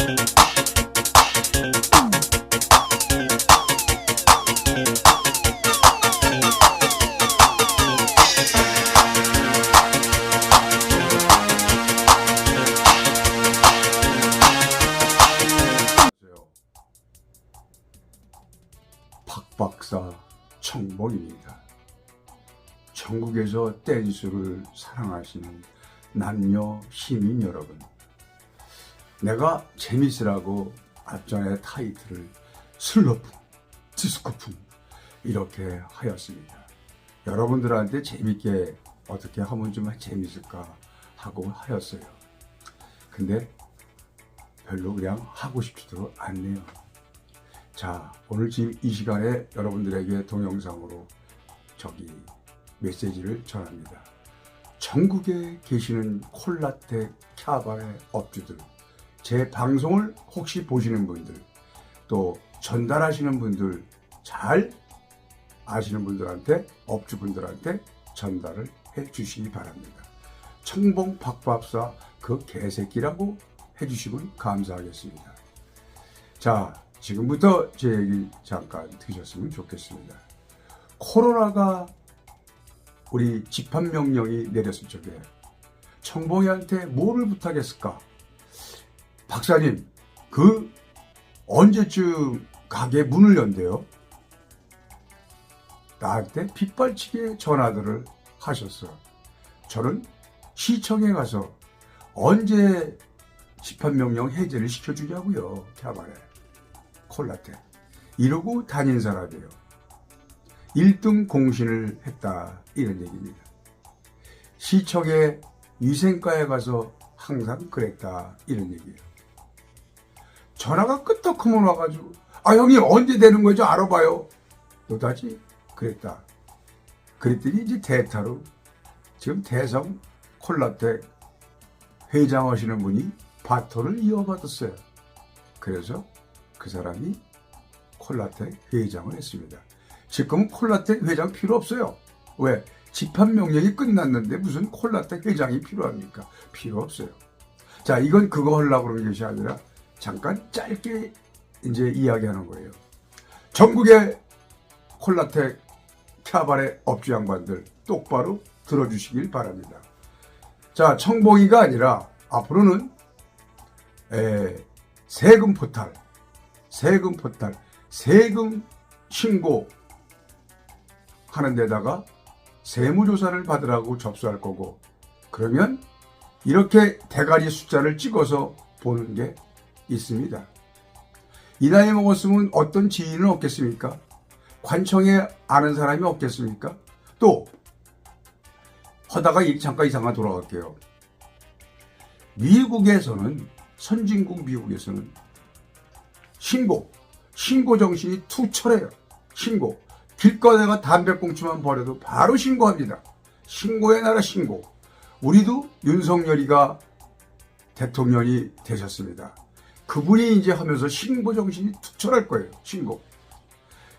안녕하세요. 박 박사 청봉입니다. 전국에서 댄스를 사랑하시는 남녀 시민 여러분, 내가 재밌으라고 앞전에 타이틀을 슬로프, 디스코풍 이렇게 하였습니다. 여러분들한테 재밌게 어떻게 하면 좀 재밌을까 하고 하였어요. 근데 별로 그냥 하고 싶지도 않네요. 자, 오늘 지금 이 시간에 여러분들에게 동영상으로 저기 메시지를 전합니다. 전국에 계시는 콜라텍 캬바의 업주들, 제 방송을 혹시 보시는 분들, 또 전달하시는 분들 잘 아시는 분들한테, 업주분들한테 전달을 해 주시기 바랍니다. 청봉 박밥사 그 개새끼라고 해 주시면 감사하겠습니다. 자, 지금부터 제 얘기 잠깐 들으셨으면 좋겠습니다. 코로나가 우리 집합명령이 내렸을 적에 청봉이한테 뭐를 부탁했을까? 박사님, 그 언제쯤 가게 문을 연대요? 나한테 빗발치게 전화들을 하셨어. 저는 시청에 가서 언제 집합명령 해제를 시켜주냐고요. 캬바레 콜라테 이러고 다닌 사람이에요. 1등 공신을 했다 이런 얘기입니다. 시청에 위생과에 가서 항상 그랬다 이런 얘기예요. 전화가 끄떡하면 와가지고 아 형님 언제 되는 거죠 알아봐요. 또다시 그랬다. 그랬더니 이제 대타로 지금 대성 콜라텍 회장 하시는 분이 바톤을 이어받았어요. 그래서 그 사람이 콜라텍 회장을 했습니다. 지금은 콜라텍 회장 필요 없어요. 왜? 집합명령이 끝났는데 무슨 콜라텍 회장이 필요합니까? 필요 없어요. 자, 이건 그거 하려고 그런 것이 아니라 잠깐 짧게 이제 이야기하는 거예요. 전국의 콜라텍 캬바레 업주 양반들 똑바로 들어주시길 바랍니다. 자, 청봉이가 아니라 앞으로는 에, 세금 포탈, 세금 포탈, 세금 신고 하는 데다가 세무조사를 받으라고 접수할 거고 그러면 이렇게 대가리 숫자를 찍어서 보는 게 있습니다. 이 나이 먹었으면 어떤 지인은 없겠습니까? 관청에 아는 사람이 없겠습니까? 또 하다가 일 잠깐 이상한 돌아갈게요. 미국에서는 선진국 미국에서는 신고 신고 정신이 투철해요. 신고 길거리가 담배꽁초만 버려도 바로 신고합니다. 신고의 나라 신고. 우리도 윤석열이가 대통령이 되셨습니다. 그분이 이제 하면서 신고 정신이 투철할 거예요. 신고.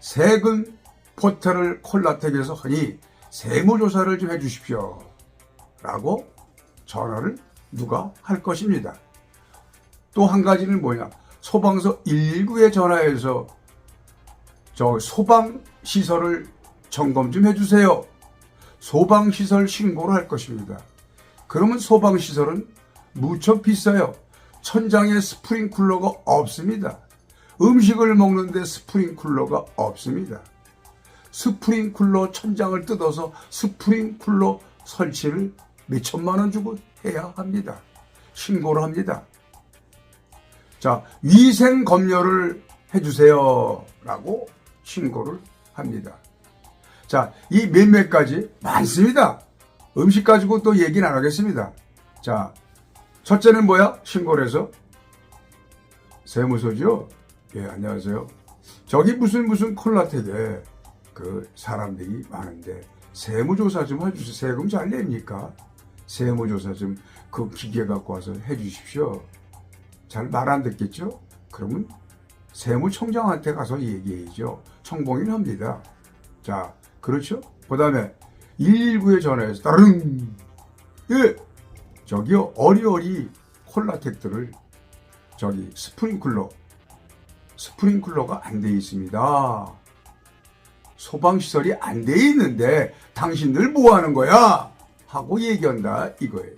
세금 포털을 콜라텍에서 하니 세무조사를 좀 해주십시오. 라고 전화를 누가 할 것입니다. 또 한 가지는 뭐냐. 소방서 119에 전화해서 저 소방시설을 점검 좀 해주세요. 소방시설 신고를 할 것입니다. 그러면 소방시설은 무척 비싸요. 천장에 스프링쿨러가 없습니다. 음식을 먹는데 스프링쿨러가 없습니다. 스프링쿨러 천장을 뜯어서 스프링쿨러 설치를 몇 천만 원 주고 해야 합니다. 신고를 합니다. 자, 위생 검열을 해주세요. 라고 신고를 합니다. 자, 이 몇몇 가지 많습니다. 음식 가지고 또 얘기는 안 하겠습니다. 자, 첫째는 뭐야? 신고를 해서 세무서죠? 예, 안녕하세요. 저기 무슨 무슨 콜라텍에 그 사람들이 많은데 세무조사 좀 해주세요. 세금 잘 냅니까? 세무조사 좀 그 기계 갖고 와서 해주십시오. 잘 말 안 듣겠죠? 그러면 세무청장한테 가서 얘기해야죠. 청봉인 합니다. 자, 그렇죠? 그 다음에 119에 전화해서 따릉! 예! 저기요, 어리어리 콜라텍들을 저기 스프링클러 스프링클러가 안 돼 있습니다. 소방시설이 안 돼 있는데 당신들 뭐 하는 거야? 하고 얘기한다 이거예요.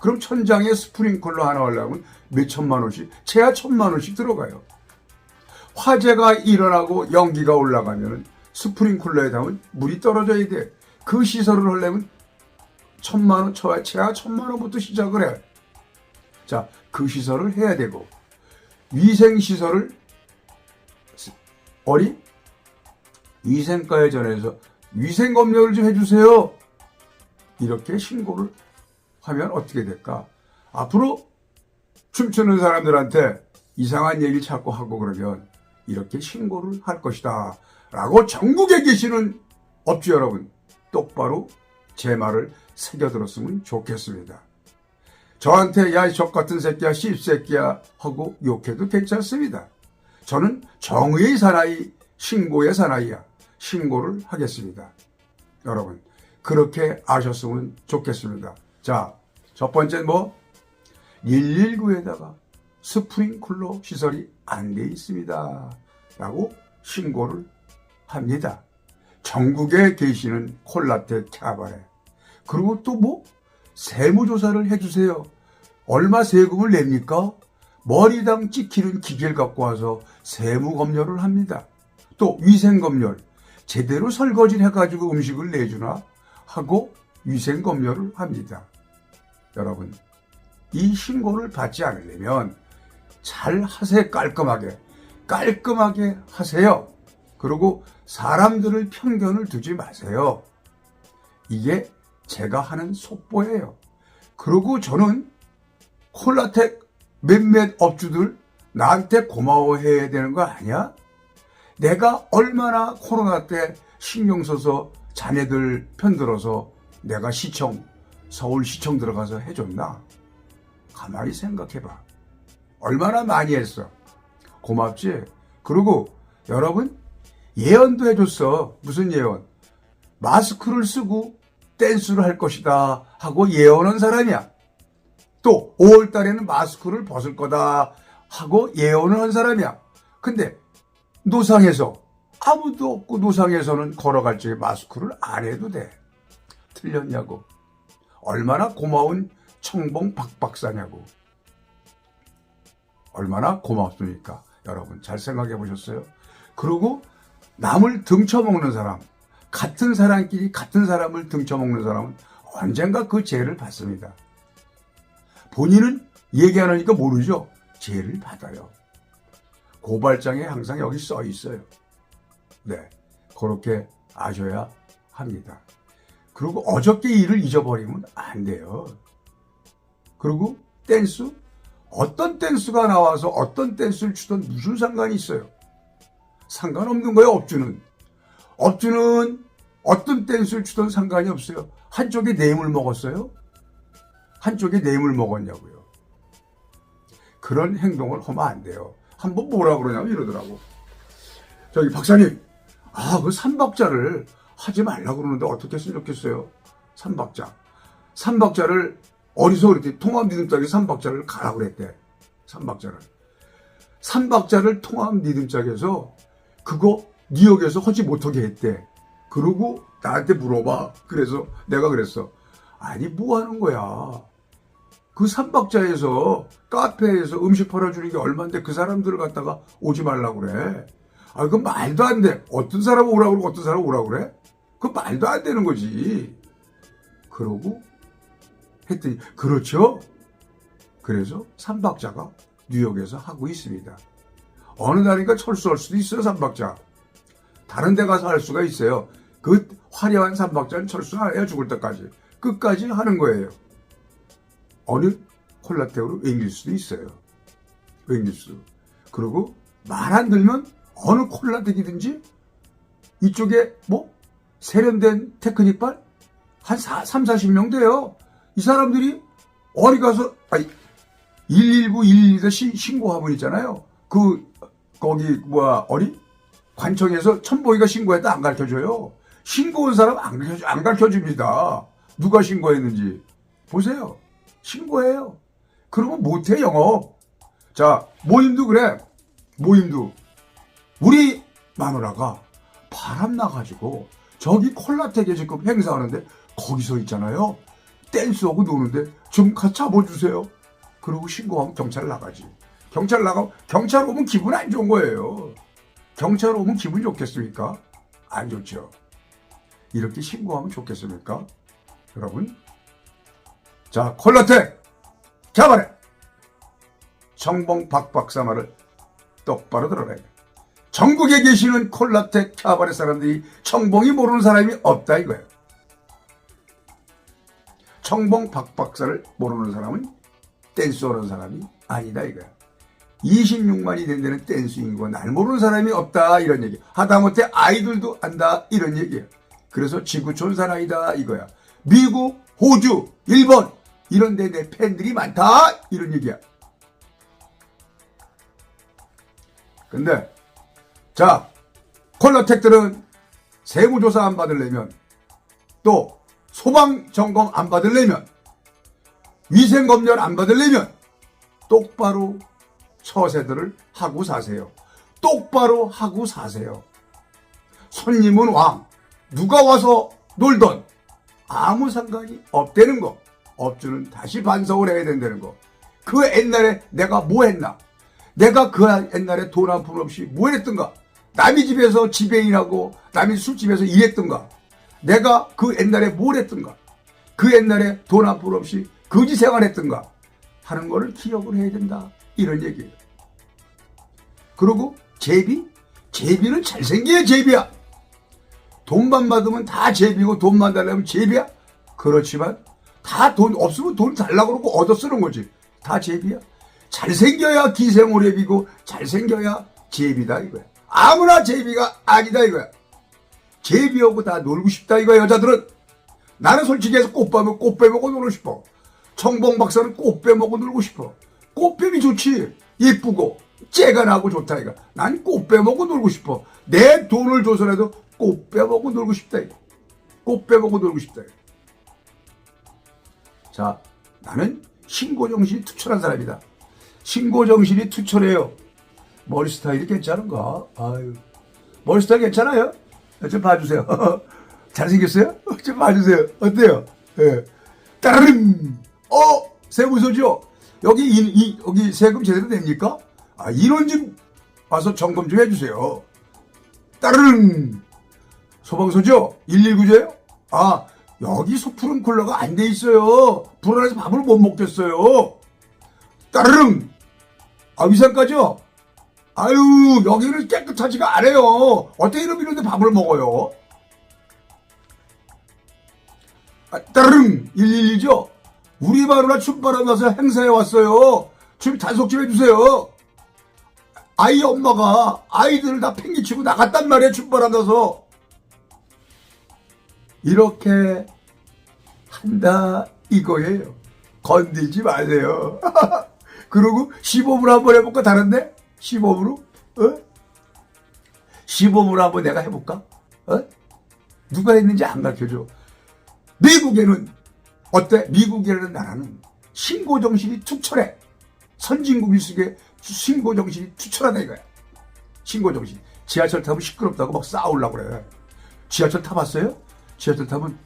그럼 천장에 스프링클러 하나 하려면 몇 천만 원씩, 최하 천만 원씩 들어가요. 화재가 일어나고 연기가 올라가면 스프링클러에 닿으면 물이 떨어져야 돼. 그 시설을 하려면 천만 원, 최하 천만 원부터 시작을 해. 자, 그 시설을 해야 되고 위생 시설을 어리 위생과에 전해서 위생 검열을 좀 해주세요. 이렇게 신고를 하면 어떻게 될까? 앞으로 춤추는 사람들한테 이상한 얘기 자꾸 하고 그러면 이렇게 신고를 할 것이다. 라고 전국에 계시는 업주 여러분, 똑바로 제 말을 새겨들었으면 좋겠습니다. 저한테 야, 적 같은 새끼야, 씹새끼야 하고 욕해도 괜찮습니다. 저는 정의의 사나이, 신고의 사나이야. 신고를 하겠습니다. 여러분, 그렇게 아셨으면 좋겠습니다. 자, 첫 번째 뭐? 119에다가 스프링클러 시설이 안 돼 있습니다. 라고 신고를 합니다. 전국에 계시는 콜라테 캬바레. 그리고 또 뭐? 세무조사를 해주세요. 얼마 세금을 냅니까? 머리당 찍히는 기계를 갖고 와서 세무검열을 합니다. 또 위생검열. 제대로 설거지를 해가지고 음식을 내주나? 하고 위생검열을 합니다. 여러분, 이 신고를 받지 않으려면 잘 하세요. 깔끔하게. 깔끔하게 하세요. 그리고 사람들을 편견을 두지 마세요. 이게 제가 하는 속보예요. 그리고 저는 콜라텍 몇몇 업주들 나한테 고마워해야 되는 거 아니야? 내가 얼마나 코로나 때 신경 써서 자네들 편들어서 내가 시청, 서울시청 들어가서 해줬나? 가만히 생각해봐. 얼마나 많이 했어. 고맙지? 그리고 여러분, 예언도 해줬어. 무슨 예언? 마스크를 쓰고 댄스를 할 것이다 하고 예언한 사람이야. 또 5월 달에는 마스크를 벗을 거다 하고 예언을 한 사람이야. 근데 노상에서 아무도 없고 노상에서는 걸어갈 적에 마스크를 안 해도 돼. 틀렸냐고. 얼마나 고마운 청봉 박 박사냐고. 얼마나 고맙습니까? 여러분 잘 생각해 보셨어요? 그리고 남을 등쳐먹는 사람, 같은 사람끼리 같은 사람을 등쳐먹는 사람은 언젠가 그 죄를 받습니다. 본인은 얘기 안 하니까 모르죠? 죄를 받아요. 고발장에 항상 여기 써 있어요. 네. 그렇게 아셔야 합니다. 그리고 어저께 일을 잊어버리면 안 돼요. 그리고 댄스? 어떤 댄스가 나와서 어떤 댄스를 추던 무슨 상관이 있어요? 상관없는 거예요, 업주는. 업주는 어떤 댄스를 추던 상관이 없어요. 한쪽에 뇌물 먹었어요? 한쪽에 뇌물 먹었냐고요. 그런 행동을 하면 안 돼요. 한번 뭐라 그러냐면 이러더라고. 저기 박사님, 아, 그 삼박자를 하지 말라고 그러는데 어떻게 했으면 좋겠어요? 삼박자. 삼박자를 어디서 그랬대? 통합 리듬짝에 삼박자를 가라 그랬대. 삼박자를. 삼박자를 통합 리듬짝에서 그거 뉴욕에서 하지 못하게 했대. 그러고 나한테 물어봐. 그래서 내가 그랬어. 아니 뭐 하는 거야? 그 삼박자에서 카페에서 음식 팔아주는 게 얼만데 그 사람들을 갖다가 오지 말라고 그래. 아, 그건 말도 안 돼. 어떤 사람 오라고 그러고 어떤 사람 오라고 그래? 그 말도 안 되는 거지. 그러고 했더니, 그렇죠? 그래서 삼박자가 뉴욕에서 하고 있습니다. 어느 날인가 철수할 수도 있어요, 삼박자. 다른 데 가서 할 수가 있어요. 그 화려한 삼박자는 철수 안 해요, 죽을 때까지. 끝까지 하는 거예요. 어느 콜라텍으로 앵길 수도 있어요. 앵길 수. 그리고 말 안 들면 어느 콜라텍이든지 이쪽에 뭐 세련된 테크닉발 한 4, 3, 40명 돼요. 이 사람들이 어디 가서 아니 119, 112에서 신고하면 있잖아요. 그 거기 뭐야 어리 관청에서 천보이가 신고했다 안 가르쳐줘요. 신고 온 사람 안 가르쳐 안 가르쳐줍니다. 누가 신고했는지 보세요. 신고해요. 그러면 못해 영업. 자, 모임도 그래. 모임도. 우리 마누라가 바람 나가지고 저기 콜라텍에 지금 행사하는데 거기서 있잖아요. 댄스하고 노는데 좀 같이 잡아주세요. 그러고 신고하면 경찰 나가지. 경찰 나가면 경찰 오면 기분 안 좋은 거예요. 경찰 오면 기분 좋겠습니까? 안 좋죠. 이렇게 신고하면 좋겠습니까? 여러분. 자, 콜라텍 잡아내. 청봉 박 박사 말을 똑바로 들어라. 전국에 계시는 콜라텍 캬바레 사람들이 청봉이 모르는 사람이 없다 이거예요. 청봉 박 박사를 모르는 사람은 댄스하는 사람이 아니다 이거야. 26만이 된다는 댄스인고 날 모르는 사람이 없다 이런 얘기. 하다못해 아이들도 안다 이런 얘기야. 그래서 지구촌 사나이다 이거야. 미국, 호주, 일본 이런 데 내 팬들이 많다 이런 얘기야. 근데 자 콜라텍들은 세무조사 안 받으려면 또 소방 점검 안 받으려면 위생 검열 안 받으려면 똑바로 처세들을 하고 사세요. 똑바로 하고 사세요. 손님은 왕. 누가 와서 놀던 아무 상관이 없다는 거. 업주는 다시 반성을 해야 된다는 거. 그 옛날에 내가 뭐 했나? 내가 그 옛날에 돈 한 푼 없이 뭐 했던가? 남의 집에서 지배인하고 남의 술집에서 일했던가? 내가 그 옛날에 뭘 했던가? 그 옛날에 돈 한 푼 없이 거지 생활했던가? 하는 거를 기억을 해야 된다. 이런 얘기예요. 그리고 제비? 제비는 잘생겨야 제비야. 돈만 받으면 다 제비고 돈만 달라면 제비야? 그렇지만 다 돈 없으면 돈 달라고 그러고 얻어 쓰는 거지. 다 제비야. 잘생겨야 기생오랩이고 잘생겨야 제비다 이거야. 아무나 제비가 아니다 이거야. 제비하고 다 놀고 싶다 이거야 여자들은. 나는 솔직히 해서 꽃 빼면 꽃 빼먹고 놀고 싶어. 청봉 박사는 꽃 빼먹고 놀고 싶어. 꽃뱀이 좋지. 예쁘고 째가 나고 좋다 이거. 난 꽃 빼먹고 놀고 싶어. 내 돈을 줘서라도 꽃 빼먹고 놀고 싶다 이거. 꽃 빼먹고 놀고 싶다 이거. 자, 나는 신고 정신이 투철한 사람이다. 신고 정신이 투철해요. 머리 스타일이 괜찮은가? 아유. 머리 스타일 괜찮아요? 좀 봐주세요. 잘생겼어요? 좀 봐주세요. 어때요? 예. 따르릉! 어! 세무서죠? 여기, 이, 이, 여기 세금 제대로 됩니까? 아, 인원 좀 와서 점검 좀 해주세요. 따르릉! 소방서죠? 119죠요? 아, 여기 소푸른 쿨러가 안 돼 있어요. 불안해서 밥을 못 먹겠어요. 따르릉! 아, 위산까지요? 아유, 여기는 깨끗하지가 않아요. 어떻게 이런 이런데 밥을 먹어요? 아, 따르릉! 112죠? 우리 마누라 춤바람 나서 행사에 왔어요. 춤 단속 좀 해주세요. 아이 엄마가 아이들을 다 팽개치고 나갔단. 춤바람 나서. 이렇게 한다 이거예요. 건들지 마세요. 그리고 시범으로 한번 해볼까 다른데? 시범으로? 어? 시범으로 한번 내가 해볼까? 어? 누가 했는지 안 가르쳐줘. 미국에는 어때? 미국이라는 나라는 신고 정신이 투철해. 선진국일수록 신고 정신이 투철하다 이거야. 신고 정신. 지하철 타면 시끄럽다고 막 싸우려고 그래. 지하철 타봤어요? 지하철 타면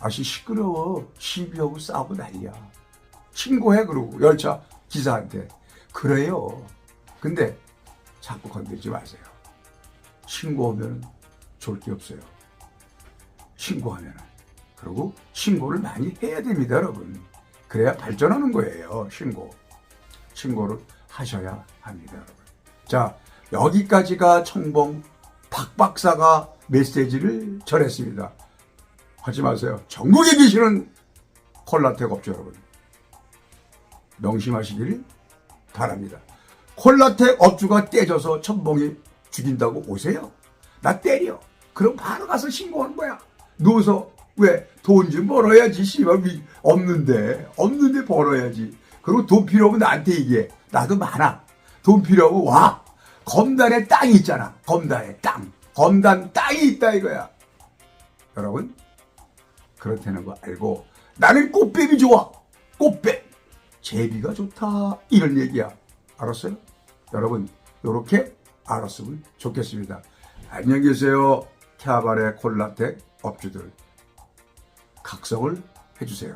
아씨 시끄러워. 시비하고 싸우고 난리야. 신고해 그러고 열차 기사한테. 그래요. 근데 자꾸 건들지 마세요. 신고하면 좋을 게 없어요. 신고하면 그리고 신고를 많이 해야 됩니다, 여러분. 그래야 발전하는 거예요, 신고. 신고를 하셔야 합니다. 자, 여기까지가 청봉 박 박사가 메시지를 전했습니다. 하지 마세요. 전국에 계시는 콜라텍 업주 여러분. 명심하시길 바랍니다. 콜라텍 업주가 떼져서 천봉이 죽인다고 오세요. 나 때려. 그럼 바로 가서 신고하는 거야. 누워서 왜 돈 좀 벌어야지 씨발 미- 없는데 없는데 벌어야지. 그리고 돈 필요 없으면 나한테 얘기해. 나도 많아. 돈 필요 없으면 와. 검단에 땅이 있잖아. 검단에 땅. 검단 땅이 있다 이거야. 여러분 그렇다는 거 알고 나는 꽃뱀이 좋아. 꽃뱀. 제비가 좋다. 이런 얘기야. 알았어요? 여러분 이렇게 알았으면 좋겠습니다. 안녕히 계세요. 캬바레 콜라텍 업주들 각성을 해주세요.